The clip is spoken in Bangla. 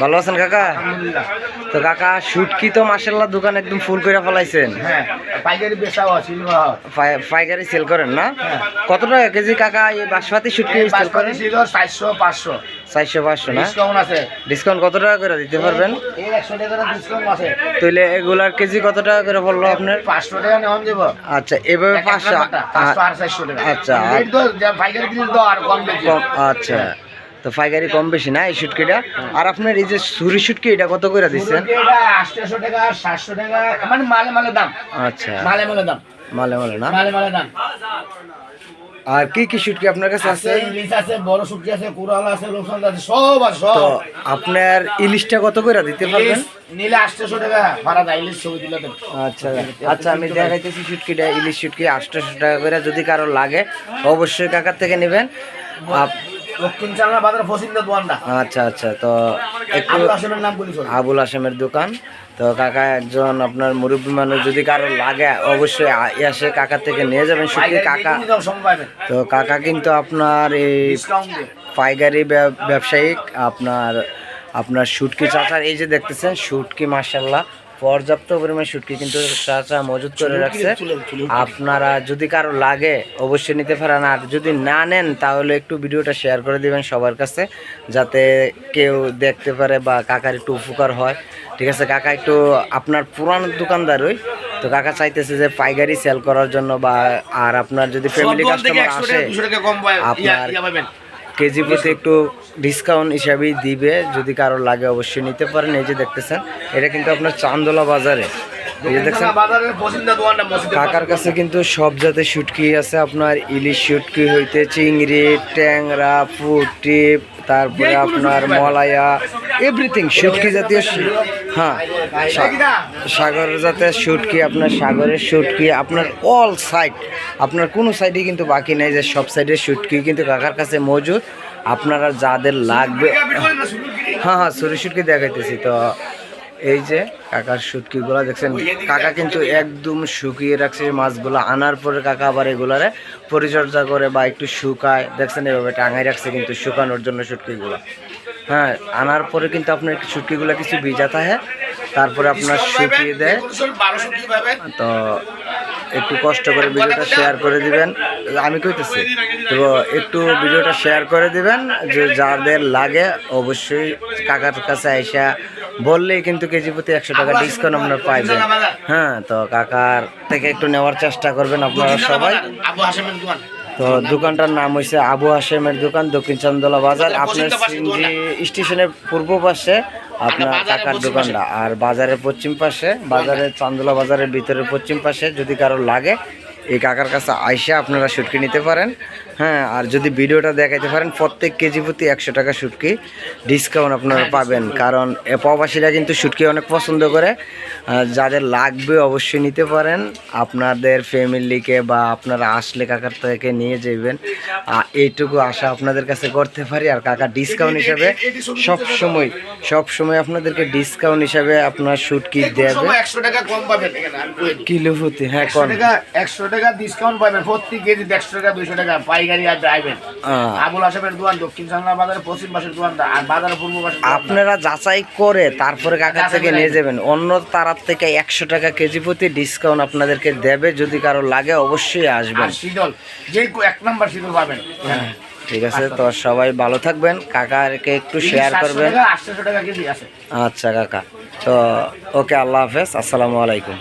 ভালো আছেন কাকা? তো কাকা শুটকি তো মাসাল্লাহ দোকান একদম ফুল করে ফেলাইছেন। হ্যাঁ পাইকারি সেল করেন না? হ্যাঁ। কত টাকা কেজি কাকা এই বাসমাতি শুটকি সেল করেন? চারশো পাঁচশো। চারশো পাঁচশো না? ডিসকাউন্ট কত টাকা করে দিতে পারবেন? তাহলে এগুলার কেজি কত টাকা করে পড়ল আপনার? পাঁচশো টাকা নেওয়া দেবো। আচ্ছা এভাবে পাঁচশো আচ্ছা, আচ্ছা। তো পাইকারি কম বেশি না এই শুটকিটা? আর আপনার এই যে সুরি শুটকি এটা কত করে দিচ্ছেন? আটশো টাকা সাতশো টাকা মানে মালে মালে দাম। আচ্ছা। মালে মালে দাম। মালে মালে না? মালে মালে দাম। আর কি কি শুটকি আপনার কাছে আছে? ইলিশ আছে বড় শুটকি আছে কুড়াল আছে আছে সব আছে সব। আপনার ইলিশটা কত করে দিতে পারবেন? নিলে আটশো টাকা ভাড়া দেয় ইলিশ ছবি দিলে আচ্ছা আচ্ছা আমি দেখাইতেছি শুটকিটা ইলিশ শুটকি আটশোশো টাকা করে যদি কারও লাগে অবশ্যই কাকার থেকে নেবেন। আপ- দক্ষিণ চালনা বাজার পছন্দ দোয়ানটা আচ্ছা আচ্ছা তো একটু আবুল আসেমের নাম বলি আবুল আসামের দোকান। তো কাকা একজন আপনার মুরব্বী মানুষ যদি কারও লাগে অবশ্যই এসে কাকার থেকে নিয়ে যাবেন। শুটকি কাকা তো কাকা কিন্তু আপনার এই পাইকারি ব্যবসায়িক আপনার আপনার শুটকি চাচার এই যে দেখতেছেন শুটকি মার্শাল্লাহ পর্যাপ্ত পরিমাণ শুটকি কিন্তু চাচা মজুত করে রাখছে। আপনারা যদি কারও লাগে অবশ্যই নিতে পারেন আর যদি না নেন তাহলে একটু ভিডিওটা শেয়ার করে দিবেন সবার কাছে যাতে কেউ দেখতে পারে বা কাকার একটু উপকার হয়। ঠিক আছে কাকা একটু আপনার পুরানো দোকানদার ওই তো কাকা চাইতেছে যে পাইকারি সেল করার জন্য বা আর আপনার যদি ফ্যামিলি কাস্টমার আসে আপনার কেজি প্রতি একটু ডিসকাউন্ট হিসাবেই দিবে যদি কারও লাগে অবশ্যই নিতে পারেন। এই যে দেখতেছেন এটা কিন্তু আপনার চান্দোলা বাজারে। কাকার কাছে কিন্তু সব জাতের শুটকি আছে। আপনার ইলিশ শুটকি হইতে চিংড়ি ট্যাংরা পুটি তারপরে আপনার মলায়া এভরিথিং শুটকি জাতীয় হ্যাঁ সাগর জাতের শুটকি, আপনার সাগরের শুটকি, আপনার অল সাইড আপনার কোনো সাইডে কিন্তু বাকি নেই যে সব সাইডের শুটকি কিন্তু কাকার কাছে মজুদ। আপনারা যাদের লাগবে হ্যাঁ হ্যাঁ সরি শুটকি দেখাইতেছি। তো এই যে কাকার শুটকিগুলো দেখছেন, কাকা কিন্তু একদম শুকিয়ে রাখছে মাছগুলো। আনার পরে কাকা আবার এগুলারে পরিচর্যা করে বা একটু শুকায়। দেখছেন এভাবে টাঙাই রাখছে কিন্তু শুকানোর জন্য শুটকিগুলো। হ্যাঁ আনার পরে কিন্তু আপনার শুটকিগুলো কিছু ভিজা থাকে। তারপরে আপনার শুকিয়ে দেয়। তো একটু কষ্ট করে ভিডিওটা শেয়ার করে দিবেন। আমি কইতেছি তো একটু ভিডিওটা শেয়ার করে দিবেন। যে যাদের লাগে অবশ্যই কাকার কাছে আইসা বললেই কিন্তু কেজি প্রতি একশো টাকা ডিসকাউন্ট আপনার পাইবেন হ্যাঁ তো কাকার থেকে একটু নেওয়ার চেষ্টা করবেন আপনারা সবাই। তো দোকানটার নাম হয়েছে আবু হাসেমের দোকান দক্ষিণ চান্দলা বাজার। আপনার সিএনজি স্টেশনের পূর্ব পাশে আপনার টাকার দোকানটা। আর বাজারের পশ্চিম পাশে বাজারের চন্দলা বাজারের ভিতরে পশ্চিম পাশে যদি কারও লাগে এই কাকার কাছে আইসা আপনারা শুটকি নিতে পারেন। হ্যাঁ আর যদি ভিডিওটা দেখাইতে পারেন প্রত্যেক কেজি প্রতি একশো টাকা শুটকি ডিসকাউন্ট আপনারা পাবেন। কারণ প্রবাসীরা কিন্তু শুটকি অনেক পছন্দ করে। যাদের লাগবে অবশ্যই নিতে পারেন। আপনাদের ফ্যামিলিকে বা আপনারা আসলে কাকার থেকে নিয়ে যাবেন এইটুকু আশা আপনাদের কাছে করতে পারি। আর কাকা ডিসকাউন্ট হিসাবে সব সময় সব সময় আপনাদেরকে ডিসকাউন্ট হিসাবে আপনার শুটকি দেবে। কিলো প্রতি হ্যাঁ একশো টাকা টাকা ডিসকাউন্ট পাবেন। প্রতি কেজি একশো টাকা দুইশো টাকা পাইকারি আর ড্রাইভেন আবুল আসামের দোকান দক্ষিণ চাংলা বাজারের পশ্চিম পাশের দোকানটা আর বাজারের পূর্ব দোকানটা। আপনারা যাচাই করে তারপরে কাকার থেকে নিয়ে যাবেন। অন্য তারার থেকে একশো টাকা কেজি প্রতি ডিসকাউন্ট আপনাদেরকে দেবে। যদি কারও লাগে অবশ্যই আসবেন। শীতল যে এক নাম্বার শীতল পাবেন। হ্যাঁ, ঠিক আছে তো সবাই ভালো থাকবেন। কাকাকে একটু শেয়ার করবেন। আচ্ছা কাকা। তো ওকে আল্লাহ হাফেজ। আসসালামু আলাইকুম।